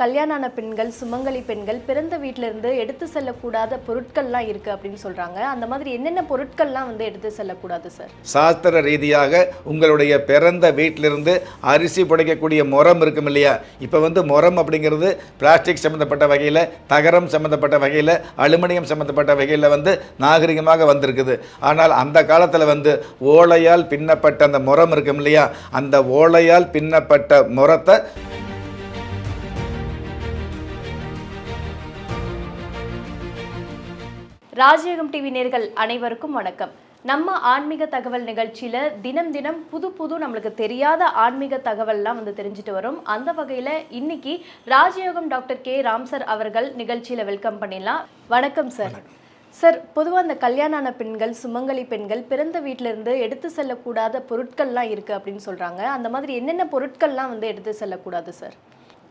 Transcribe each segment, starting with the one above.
கல்யாண ஆன பெண்கள் சுமங்கலி பெண்கள் பிறந்த வீட்டிலேருந்து எடுத்து செல்லக்கூடாத பொருட்கள்லாம் இருக்குது அப்படின்னு சொல்கிறாங்க அந்த மாதிரி என்னென்ன பொருட்கள்லாம் வந்து எடுத்து செல்லக்கூடாது சார்? சாஸ்திர ரீதியாக உங்களுடைய பிறந்த வீட்டிலிருந்து அரிசி புடைக்கக்கூடிய முறம் இருக்கும் இல்லையா? இப்போ வந்து முறம் அப்படிங்கிறது பிளாஸ்டிக் சம்மந்தப்பட்ட வகையில் தகரம் சம்மந்தப்பட்ட வகையில் அலுமினியம் சம்மந்தப்பட்ட வகையில் வந்து நாகரிகமாக வந்திருக்குது. ஆனால் அந்த காலத்தில் வந்து ஓலையால் பின்னப்பட்ட அந்த முறம் இருக்கும் இல்லையா? அந்த ஓலையால் பின்னப்பட்ட முறத்தை ராஜயோகம் டிவி நேர்கள் அனைவருக்கும் வணக்கம். நம்ம ஆன்மீக தகவல் நிகழ்ச்சியில தினம் தினம் புது புது நம்மளுக்கு தெரியாத ஆன்மீக தகவல்லாம் வந்து தெரிஞ்சுட்டு வரும். அந்த வகையில இன்னைக்கு ராஜயோகம் டாக்டர் கே. ராம் சார் அவர்கள் நிகழ்ச்சியில வெல்கம் பண்ணிடலாம். வணக்கம் சார். சார் பொதுவாக அந்த கல்யாண ஆன பெண்கள் சுமங்கலி பெண்கள் பிறந்த வீட்ல இருந்து எடுத்து செல்லக்கூடாத பொருட்கள்லாம் இருக்கு அப்படின்னு சொல்றாங்க. அந்த மாதிரி என்னென்ன பொருட்கள்லாம் வந்து எடுத்து செல்லக்கூடாது சார்?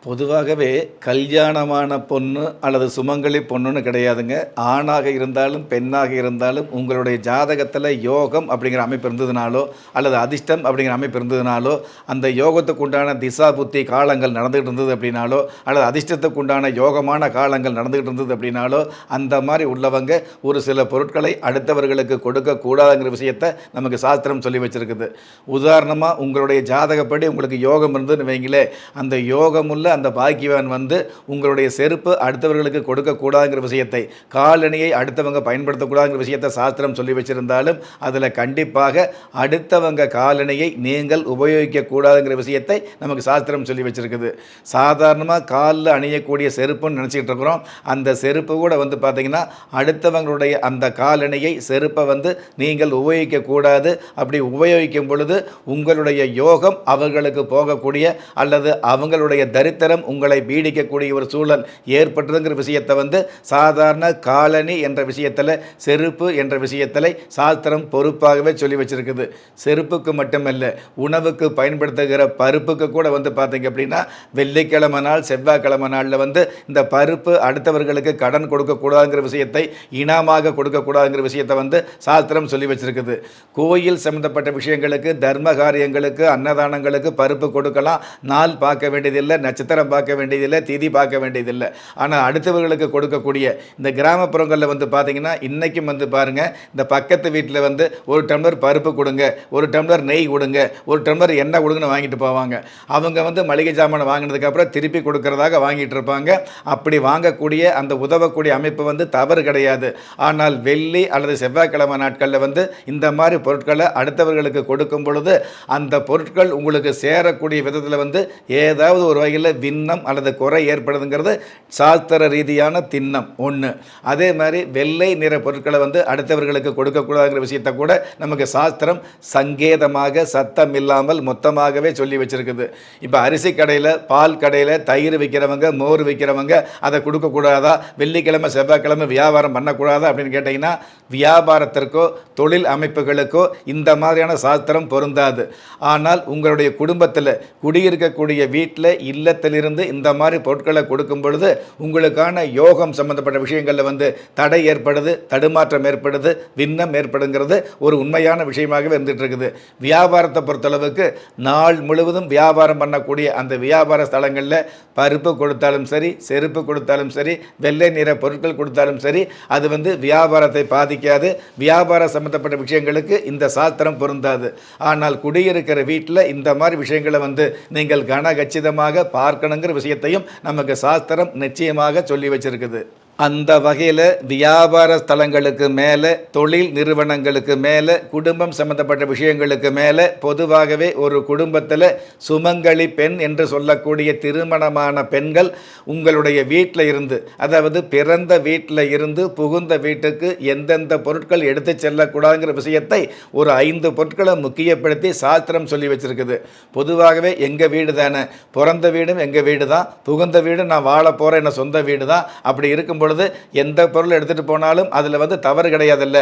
பொதுவாகவே கல்யாணமான பொண்ணு அல்லது சுமங்கலி பொண்ணுன்னு கிடையாதுங்க. ஆணாக இருந்தாலும் பெண்ணாக இருந்தாலும் உங்களுடைய ஜாதகத்தில் யோகம் அப்படிங்கிற அமைப்பு இருந்ததுனாலோ அல்லது அதிர்ஷ்டம் அப்படிங்கிற அமைப்பு இருந்ததுனாலோ அந்த யோகத்துக்கு உண்டான திசா புத்தி காலங்கள் நடந்துகிட்டு இருந்தது அப்படின்னாலோ அல்லது அதிர்ஷ்டத்துக்கு உண்டான யோகமான காலங்கள் நடந்துகிட்டு இருந்தது அப்படின்னாலோ அந்த மாதிரி உள்ளவங்க ஒரு சில பொருட்களை அடுத்தவர்களுக்கு கொடுக்கக்கூடாதுங்கிற விஷயத்தை நமக்கு சாஸ்திரம் சொல்லி வச்சிருக்குது. உதாரணமாக உங்களுடைய ஜாதகப்படி உங்களுக்கு யோகம் இருந்ததுன்னு வைங்களே அந்த யோகமுள்ள அந்த பாக்கியவான் வந்து உங்களுடைய செருப்பு அடுத்தவர்களுக்கு கொடுக்கக்கூடாதுங்கிற விஷயத்தை காலணியை அடுத்தவங்க பயன்படுத்தக்கூடாதுங்கிற விஷயத்தை சாஸ்திரம் சொல்லி வச்சிருந்தாலும் அதில் கண்டிப்பாக அடுத்தவங்க காலணியை நீங்கள் உபயோகிக்கக்கூடாதுங்கிற விஷயத்தை நமக்கு சாஸ்திரம் சொல்லி வச்சிருக்குது. சாதாரணமாக காலில் அணியக்கூடிய செருப்புன்னு நினச்சிக்கிட்டு இருக்கிறோம். அந்த செருப்பு கூட வந்து பார்த்தீங்கன்னா அடுத்தவங்களுடைய அந்த காலணியை செருப்பை வந்து நீங்கள் உபயோகிக்கக்கூடாது. அப்படி உபயோகிக்கும் பொழுது உங்களுடைய யோகம் அவர்களுக்கு போகக்கூடிய அல்லது அவங்களுடைய தரித்திரம் உங்களை பீடிக்கக்கூடிய ஒரு சூழல் ஏற்பட்டுதுங்கிற விஷயத்தை வந்து சாதாரண காலனி என்ற விஷயத்தில் செருப்பு என்ற விஷயத்தில் சாஸ்திரம் பொறுப்பாகவே சொல்லி வச்சிருக்குது. செருப்புக்கு மட்டுமல்ல உணவுக்கு பயன்படுத்துகிற பருப்புக்கு கூட வந்து பார்த்தீங்க அப்படின்னா வெள்ளிக்கிழமை நாள் செவ்வாய்க்கிழமை நாளில் வந்து இந்த பருப்பு அடுத்தவர்களுக்கு கடன் கொடுக்கக்கூடாதுங்கிற விஷயத்தை இனமாக கொடுக்கக்கூடாதுங்கிற விஷயத்தை வந்து சாஸ்திரம் சொல்லி வச்சிருக்குது. கோயில் சம்பந்தப்பட்ட விஷயங்களுக்கு தர்ம காரியங்களுக்கு அன்னதானங்களுக்கு பருப்பு கொடுக்கலாம். நாள் பார்க்க வேண்டியதில்லை நட்சத்திரம் பார்க்க வேண்டியதில்லை திதி பார்க்க வேண்டியதில்லை. ஆனால் அடுத்தவர்களுக்கு கொடுக்கக்கூடிய இந்த கிராமப்புறங்களில் வந்து பார்த்தீங்கன்னா இன்றைக்கும் வந்து பாருங்கள் இந்த பக்கத்து வீட்டில் வந்து ஒரு டம்ளர் பருப்பு கொடுங்க ஒரு டம்ளர் நெய் கொடுங்க ஒரு டம்ளர் எண்ணெய் கொடுங்கன்னு வாங்கிட்டு போவாங்க. அவங்க வந்து மளிகை சாமான் வாங்கினதுக்கப்புறம் திருப்பி கொடுக்கறதாக வாங்கிட்டு இருப்பாங்க. அப்படி வாங்கக்கூடிய அந்த உதவக்கூடிய அமைப்பு வந்து தவறு கிடையாது. ஆனால் வெள்ளி அல்லது செவ்வாய்க்கிழமை நாட்களில் வந்து இந்த மாதிரி பொருட்களை அடுத்தவர்களுக்கு கொடுக்கும் பொழுது அந்த பொருட்கள் உங்களுக்கு சேரக்கூடிய விதத்தில் வந்து ஏதாவது ஒரு வகையில் விண்ணம் அல்லது குறை ஏற்படுதுங்கிறது சாஸ்திர ரீதியான திண்ணம் ஒன்று அதே மாதிரி வெள்ளை நிற பொருட்களை வந்து அடுத்தவர்களுக்கு கொடுக்கக்கூடாதுங்கிற விஷயத்தை கூட நமக்கு சாஸ்திரம் சங்கேதமாக சத்தம் இல்லாமல் மொத்தமாகவே சொல்லி வச்சிருக்குது. இப்போ அரிசி கடையில் பால் கடையில் தயிர் விற்கிறவங்க மோர் விற்கிறவங்க அதை கொடுக்கக்கூடாதா? வெள்ளிக்கிழமை செவ்வாய்க்கிழமை வியாபாரம் பண்ணக்கூடாதா அப்படின்னு கேட்டிங்கன்னா வியாபாரத்திற்கோ தொழில் அமைப்புகளுக்கோ இந்த மாதிரியான சாஸ்திரம் பொருந்தாது. ஆனால் உங்களுடைய குடும்பத்தில் குடியிருக்கக்கூடிய வீட்டில் இல்லத்திலிருந்து இந்த மாதிரி பொருட்களை கொடுக்கும் பொழுது உங்களுக்கான யோகம் சம்பந்தப்பட்ட விஷயங்களில் வந்து தடை ஏற்படுது தடுமாற்றம் ஏற்படுது விண்ணம் ஏற்படுங்கிறது ஒரு உண்மையான விஷயமாகவே இருந்துட்டு இருக்குது வியாபாரத்தை பொறுத்தளவுக்கு நாள் முழுவதும் வியாபாரம் பண்ணக்கூடிய அந்த வியாபார ஸ்தலங்களில் பருப்பு கொடுத்தாலும் சரி செருப்பு கொடுத்தாலும் சரி வெள்ளை நிற பொருட்கள் கொடுத்தாலும் சரி அது வந்து வியாபாரத்தை பாதிக்காது. வியாபார சம்பந்தப்பட்ட விஷயங்களுக்கு இந்த சாஸ்திரம் பொருந்தாது. ஆனால் குடியிருக்கிற வீட்டில் இந்த மாதிரி விஷயங்களை வந்து நீங்கள் கனகச்சிதமாக பார்க்கணுங்கிற விஷயத்தையும் நமக்கு சாஸ்திரம் நிச்சயமாக சொல்லி வச்சிருக்குது. அந்த வகையில் வியாபார ஸ்தலங்களுக்கு மேலே தொழில் நிறுவனங்களுக்கு மேலே குடும்பம் சம்பந்தப்பட்ட விஷயங்களுக்கு மேலே பொதுவாகவே ஒரு குடும்பத்தில் சுமங்கலி பெண் என்று சொல்லக்கூடிய திருமணமான பெண்கள் உங்களுடைய வீட்டில் இருந்து அதாவது பிறந்த வீட்டில் இருந்து புகுந்த வீட்டுக்கு எந்தெந்த பொருட்கள் எடுத்து செல்லக்கூடாதுங்கிற விஷயத்தை ஒரு ஐந்து பொருட்களை முக்கியப்படுத்தி சாஸ்திரம் சொல்லி வச்சிருக்குது. பொதுவாகவே எங்கள் வீடு தானே? பிறந்த வீடும் எங்கள் வீடு தான் புகுந்த வீடு நான் வாழ போகிறேன் என்ன சொந்த வீடு தான் அப்படி இருக்கும் பொழுது எந்த பொருள் எடுத்துகிட்டு போனாலும் அதில் வந்து தவறு கிடையாதுல்ல.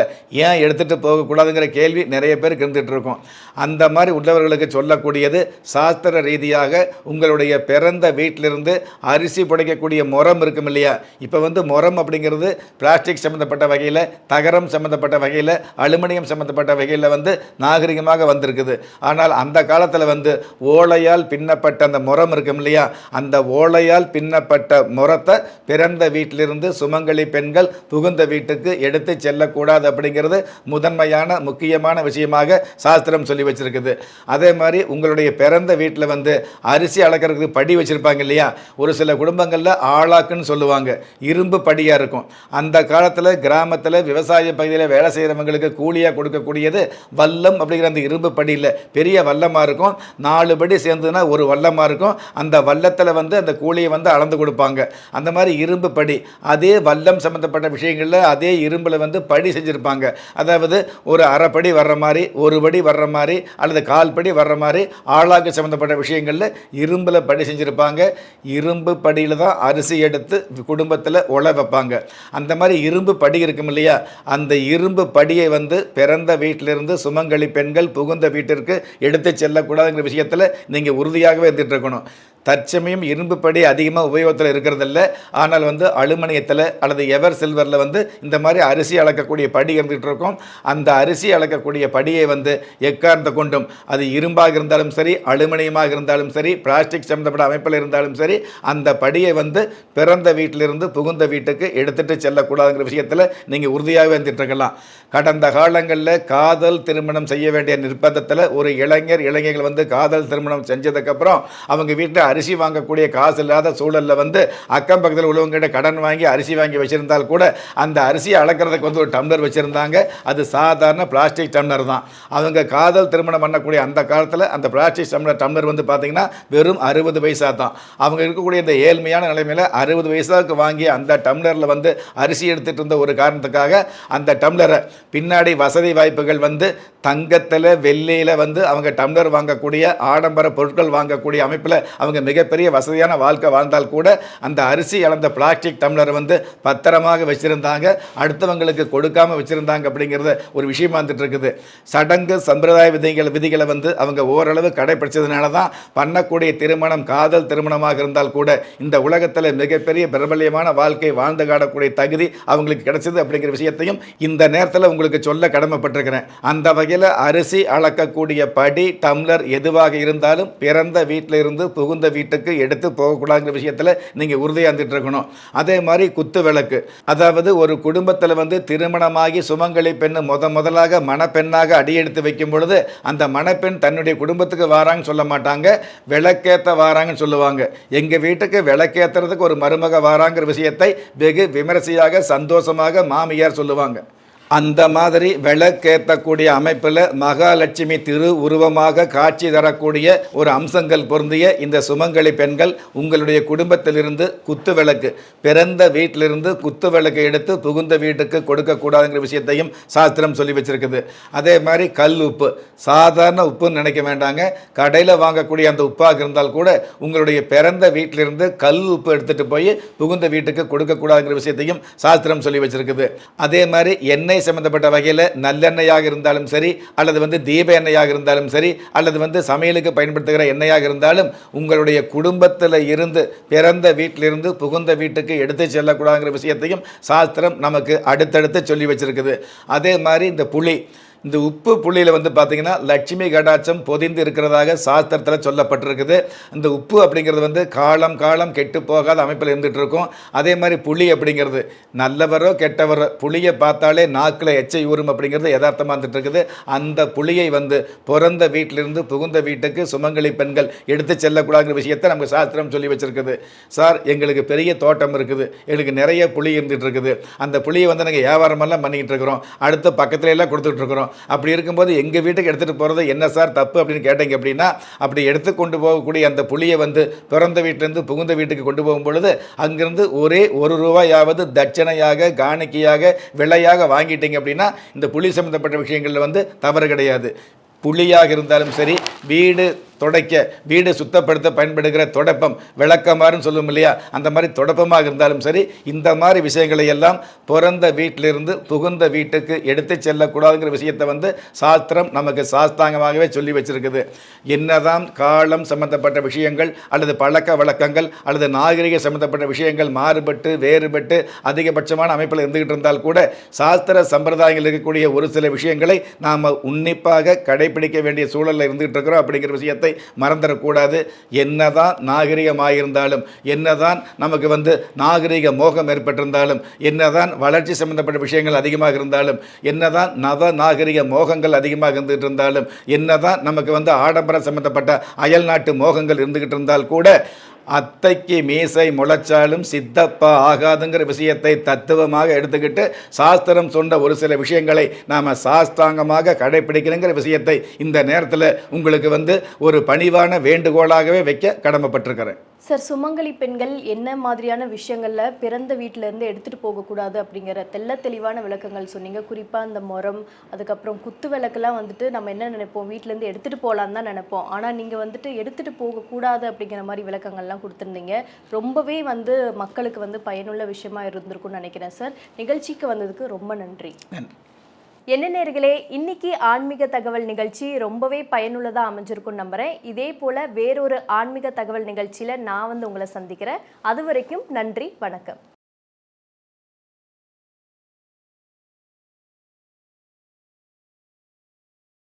ஏன் எடுத்துகிட்டு போகக்கூடாதுங்கிற கேள்வி நிறைய பேருக்கு இருந்துகிட்டு இருக்கும். அந்த மாதிரி உள்ளவர்களுக்கு சொல்லக்கூடியது சாஸ்திர ரீதியாக உங்களுடைய பிறந்த வீட்டிலிருந்து அரிசி புடைக்கக்கூடிய முறம் இருக்கும் இல்லையா? இப்போ வந்து முறம் அப்படிங்கிறது பிளாஸ்டிக் சம்மந்தப்பட்ட வகையில் தகரம் சம்மந்தப்பட்ட வகையில் அலுமினியம் சம்மந்தப்பட்ட வகையில் வந்து நாகரிகமாக வந்திருக்குது. ஆனால் அந்த காலத்தில் வந்து ஓலையால் பின்னப்பட்ட அந்த முறம் இருக்கும் இல்லையா? அந்த ஓலையால் பின்னப்பட்ட முறத்தை பிறந்த வீட்டிலிருந்து சுமங்கலி பெண்கள் புகுந்த வீட்டுக்கு எடுத்து செல்லக்கூடாது அப்படிங்கிறது முதன்மையான முக்கியமான விஷயமாக சாஸ்திரம் சொல்லி வச்சிருக்குது. அதே மாதிரி உங்களுடைய பிறந்த வீட்டில் வந்து அரிசி அளக்கிறதுக்கு படி வச்சுருப்பாங்க இல்லையா? ஒரு சில குடும்பங்களில் ஆளாக்குன்னு சொல்லுவாங்க. இரும்பு படியாக இருக்கும். அந்த காலத்தில் கிராமத்தில் விவசாய பகுதியில் வேலை செய்கிறவங்களுக்கு கூலியாக கொடுக்கக்கூடியது வல்லம் அப்படிங்கிற அந்த இரும்பு படியில் பெரிய வல்லமாக இருக்கும். நாலு படி சேர்ந்ததுன்னா ஒரு வல்லமாக இருக்கும். அந்த வல்லத்தில் வந்து அந்த கூலியை வந்து அளந்து கொடுப்பாங்க. அந்த மாதிரி இரும்பு படி அது அதே வல்லம் சம்மந்தப்பட்ட விஷயங்களில் அதே இரும்பில் வந்து படி செஞ்சுருப்பாங்க. அதாவது ஒரு அரைப்படி வர்ற மாதிரி ஒரு படி வர்ற மாதிரி அல்லது கால் படி வர்ற மாதிரி ஆளாக்கு சம்மந்தப்பட்ட விஷயங்களில் இரும்பில் படி செஞ்சுருப்பாங்க. இரும்பு படியில் தான் அரிசி எடுத்து குடும்பத்தில் உழ வைப்பாங்க. அந்த மாதிரி இரும்பு படி இருக்கும் இல்லையா? அந்த இரும்பு படியை வந்து பிறந்த வீட்டிலிருந்து சுமங்கலி பெண்கள் புகுந்த வீட்டிற்கு எடுத்து செல்லக்கூடாதுங்கிற விஷயத்தில் நீங்கள் உறுதியாகவே இருந்துகிட்டு இருக்கணும். தற்சமயம் இரும்பு படி அதிகமாக உபயோகத்தில் இருக்கிறதில்ல. ஆனால் வந்து அலுமினியத்தில் அல்லது எவர் சில்வரில் வந்து இந்த மாதிரி அரிசி அளக்கக்கூடிய படி இருந்துகிட்டு இருக்கும். அந்த அரிசி அளக்கக்கூடிய படியை வந்து எக்கார்ந்து கொண்டும் அது இரும்பாக இருந்தாலும் சரி அலுமினியமாக இருந்தாலும் சரி பிளாஸ்டிக் சம்மந்தப்பட்ட அமைப்பில் இருந்தாலும் சரி அந்த படியை வந்து பிறந்த வீட்டிலிருந்து புகுந்த வீட்டுக்கு எடுத்துகிட்டு செல்லக்கூடாதுங்கிற விஷயத்தில் நீங்கள் உறுதியாகவே இருந்துட்டு இருக்கலாம். கடந்த காலங்களில் காதல் திருமணம் செய்ய வேண்டிய நிர்பந்தத்தில் ஒரு இளைஞர் இளைஞர்கள் வந்து காதல் திருமணம் செஞ்சதுக்கப்புறம் அவங்க வீட்டில் அரிசி வாங்கக்கூடிய காசு இல்லாத சூழலில் வந்து அக்கம் பக்கத்தில் உள்ளவங்ககிட்ட கடன் வாங்கி அரிசி வாங்கி வச்சுருந்தால் கூட அந்த அரிசியை அளக்கிறதுக்கு வந்து ஒரு டம்ளர் வச்சுருந்தாங்க. அது சாதாரண பிளாஸ்டிக் டம்ளர் தான். அவங்க காதல் திருமணம் பண்ணக்கூடிய அந்த காலத்தில் அந்த பிளாஸ்டிக் டம்ளர் டம்ளர் வந்து பார்த்திங்கன்னா வெறும் அறுபது பைசா தான். அவங்க இருக்கக்கூடிய இந்த ஏழ்மையான நிலைமையில் அறுபது பைசாவுக்கு வாங்கி அந்த டம்ளரில் வந்து அரிசி எடுத்துகிட்டு இருந்த ஒரு காரணத்துக்காக அந்த டம்ளரை பின்னாடி வசதி வாய்ப்புகள் வந்து தங்கத்தில் வெள்ளியில் வந்து அவங்க டம்ளர் வாங்கக்கூடிய ஆடம்பர பொருட்கள் வாங்கக்கூடிய அமைப்பில் அவங்க மிகப்பெரிய வசதியான வாழ்க்கை வாழ்ந்தால் கூட அந்த அரிசி அளந்த பிளாஸ்டிக் டம்ளரை வந்து பத்திரமாக வச்சுருந்தாங்க அடுத்தவங்களுக்கு கொடுக்காம வச்சுருந்தாங்க அப்படிங்கிறத ஒரு விஷயமா வந்துட்டு இருக்குது. சடங்கு சம்பிரதாய விதிகள் விதிகளை வந்து அவங்க ஓரளவு கடைப்பிடிச்சதுனால தான் பண்ணக்கூடிய திருமணம் காதல் திருமணமாக இருந்தால் கூட இந்த உலகத்தில் மிகப்பெரிய பிரபல்யமான வாழ்க்கை வாழ்ந்து காடக்கூடிய தகுதி அவங்களுக்கு கிடைச்சது அப்படிங்கிற விஷயத்தையும் இந்த நேரத்தில் உங்களுக்கு சொல்ல கடமைப்பட்டிருக்கிறேன். அந்த வகையில் அரிசி அளக்கக்கூடிய படி டம்ளர் எதுவாக இருந்தாலும் பிறந்த வீட்டில் இருந்து புகுந்த வீட்டுக்கு எடுத்து போகக்கூடாதுங்கிற விஷயத்தில் நீங்கள் உறுதியாக இருக்கணும் அதே மாதிரி குத்து விளக்கு. அதாவது ஒரு குடும்பத்தில் வந்து திருமணமாகி சுமங்கலி பெண் முத முதலாக மணப்பெண்ணாக அடியெடுத்து வைக்கும் பொழுது அந்த மணப்பெண் தன்னுடைய குடும்பத்துக்கு வாராங்கன்னு சொல்ல மாட்டாங்க. விளக்கேற்ற வாராங்கன்னு சொல்லுவாங்க. எங்கள் வீட்டுக்கு விளக்கேற்றுறதுக்கு ஒரு மருமக வாராங்கிற விஷயத்தை வெகு விமரிசையாக சந்தோஷமாக மாமியார் சொல்லுவாங்க. அந்த மாதிரி விளக்கேற்றக்கூடிய அமைப்பில் மகாலட்சுமி திரு உருவமாக காட்சி தரக்கூடிய ஒரு அம்சங்கள் பொருந்திய இந்த சுமங்கலி பெண்கள் உங்களுடைய குடும்பத்திலிருந்து குத்து விளக்கு பிறந்த வீட்டிலிருந்து குத்து விளக்கு எடுத்து புகுந்த வீட்டுக்கு கொடுக்கக்கூடாதுங்கிற விஷயத்தையும் சாஸ்திரம் சொல்லி வச்சிருக்குது. அதே மாதிரி கல் உப்பு சாதாரண உப்புன்னு நினைக்க வேண்டாங்க. கடையில் வாங்கக்கூடிய அந்த உப்பாக இருந்தால் கூட உங்களுடைய பிறந்த வீட்டிலிருந்து கல் உப்பு எடுத்துகிட்டு போய் புகுந்த வீட்டுக்கு கொடுக்கக்கூடாதுங்கிற விஷயத்தையும் சாஸ்திரம் சொல்லி வச்சிருக்குது. அதே மாதிரி எண்ணெய் சம்மந்தப்பட்ட வகையில் நல்லெண்ணெயாக இருந்தாலும் சரி அல்லது வந்து தீப எண்ணெயாக இருந்தாலும் சரி அல்லது வந்து சமையலுக்கு பயன்படுத்துகிற எண்ணெயாக இருந்தாலும் உங்களுடைய குடும்பத்தில் இருந்து பிறந்த வீட்டிலிருந்து புகுந்த வீட்டுக்கு எடுத்து செல்லக்கூடாதுங்கிற விஷயத்தையும் சாஸ்திரம் நமக்கு அடுத்தடுத்து சொல்லி வச்சிருக்குது. அதே மாதிரி இந்த புளி இந்த உப்பு புள்ளியில் வந்து பார்த்தீங்கன்னா லட்சுமி கடாட்சம் பொதிந்து இருக்கிறதாக சாஸ்திரத்தில் சொல்லப்பட்டிருக்குது. இந்த உப்பு அப்படிங்கிறது வந்து காலம் காலம் கெட்டு போகாத அமைப்பில் இருந்துகிட்டு இருக்கும். அதே மாதிரி புளி அப்படிங்கிறது நல்லவரோ கெட்டவரோ புளியை பார்த்தாலே நாக்கில் எச்சை ஊறும் அப்படிங்கிறது யதார்த்தமாக இருந்துட்டு இருக்குது. அந்த புளியை வந்து பிறந்த வீட்டிலிருந்து புகுந்த வீட்டுக்கு சுமங்கலி பெண்கள் எடுத்து செல்லக்கூடாதுங்கிற விஷயத்தை நமக்கு சாஸ்திரம் சொல்லி வச்சுருக்குது. சார் எங்களுக்கு பெரிய தோட்டம் இருக்குது. எங்களுக்கு நிறைய புளி இருந்துகிட்டு இருக்குது. அந்த புளியை வந்து நாங்கள் வியாபாரமெல்லாம் பண்ணிக்கிட்டு இருக்கிறோம். அடுத்து பக்கத்துல எல்லாம் அப்படி இருக்கும்போது எங்கள் வீட்டுக்கு எடுத்துகிட்டு போகிறது என்ன சார் தப்பு அப்படின்னு கேட்டீங்க அப்படின்னா அப்படி எடுத்து கொண்டு போகக்கூடிய அந்த புளியை வந்து பிறந்த வீட்டிலேருந்து புகுந்த வீட்டுக்கு கொண்டு போகும் பொழுது அங்கிருந்து ஒரே ஒரு ரூபாயாவது தட்சணையாக காணிக்கையாக விலையாக வாங்கிட்டீங்க அப்படின்னா இந்த புளி சம்மந்தப்பட்ட விஷயங்களில் வந்து தவறு கிடையாது. புளியாக இருந்தாலும் சரி வீடு துடைக்க வீடு சுத்தப்படுத்த பயன்படுகிற தொடப்பம் விளக்கமாறுன்னு சொல்லுவோம் இல்லையா? அந்த மாதிரி தொடப்பமாக இருந்தாலும் சரி இந்த மாதிரி விஷயங்களை எல்லாம் பிறந்த வீட்டிலிருந்து புகுந்த வீட்டுக்கு எடுத்து செல்லக்கூடாதுங்கிற விஷயத்தை வந்து சாஸ்திரம் நமக்கு சாஸ்தாங்கமாகவே சொல்லி வச்சிருக்குது. என்னதான் காலம் சம்பந்தப்பட்ட விஷயங்கள் அல்லது பழக்க வழக்கங்கள் அல்லது நாகரிக சம்பந்தப்பட்ட விஷயங்கள் மாறுபட்டு வேறுபட்டு அதிகபட்சமான அமைப்பில் இருந்துகிட்டு இருந்தால் கூட சாஸ்திர சம்பிரதாயங்கள் இருக்கக்கூடிய ஒரு சில விஷயங்களை நாம் உன்னிப்பாக கடைபிடிக்க வேண்டிய சூழலில் இருந்துகிட்டு இருக்கிறோம் அப்படிங்கிற விஷயத்தை மறந்துடக்கூடாது. என்னதான் நாகரிகமாயிருந்தாலும் என்னதான் நமக்கு வந்து நாகரிக மோகம் ஏற்பட்டிருந்தாலும் என்னதான் வளர்ச்சி சம்பந்தப்பட்ட விஷயங்கள் அதிகமாக இருந்தாலும் என்னதான் நவ நாகரிக மோகங்கள் அதிகமாக இருந்துகிட்டு இருந்தாலும் என்னதான் நமக்கு வந்து ஆடம்பரம் சம்பந்தப்பட்ட அயல் நாட்டு மோகங்கள் இருந்துகிட்டு இருந்தால் கூட அத்தைக்கு மீசை முளைச்சாலும் சித்தப்பா ஆகாதுங்கிற விஷயத்தை தத்துவமாக எடுத்துக்கிட்டு சாஸ்திரம் சொன்ன ஒரு சில விஷயங்களை நாம் சாஸ்தாங்கமாக கடைபிடிக்கணுங்கிற விஷயத்தை இந்த நேரத்தில் உங்களுக்கு வந்து ஒரு பணிவான வேண்டுகோளாகவே வைக்க கடமைப்பட்டிருக்கிறேன். சார் சுமங்கலி பெண்கள் என்ன மாதிரியான விஷயங்களில் பிறந்த வீட்டிலேருந்து எடுத்துகிட்டு எடுத்துட்டு போகக்கூடாது அப்படிங்கிற தெள்ள தெளிவான விளக்கங்கள் சொன்னீங்க. குறிப்பாக அந்த முறம் அதுக்கப்புறம் குத்து விளக்கெல்லாம் வந்துட்டு நம்ம என்ன நினைப்போம்? வீட்டிலேருந்து எடுத்துகிட்டு போகலான்னு தான் நினைப்போம். ஆனால் நீங்கள் வந்துட்டு எடுத்துகிட்டு போகக்கூடாது அப்படிங்கிற மாதிரி விளக்கங்கள்லாம் கொடுத்துருந்தீங்க. ரொம்பவே வந்து மக்களுக்கு வந்து பயனுள்ள விஷயமா இருந்திருக்கும்னு நினைக்கிறேன் சார். நிகழ்ச்சிக்கு வந்ததுக்கு ரொம்ப நன்றி. நன்றி. என்ன நேர்களே இன்னைக்கு ஆன்மீக தகவல் நிகழ்ச்சி ரொம்பவே பயனுள்ளதாக அமைஞ்சிருக்கும் நம்புறேன். இதே போல வேறொரு ஆன்மீக தகவல் நிகழ்ச்சியில நான் வந்து உங்களை சந்திக்கிறேன். அது வரைக்கும் நன்றி வணக்கம்.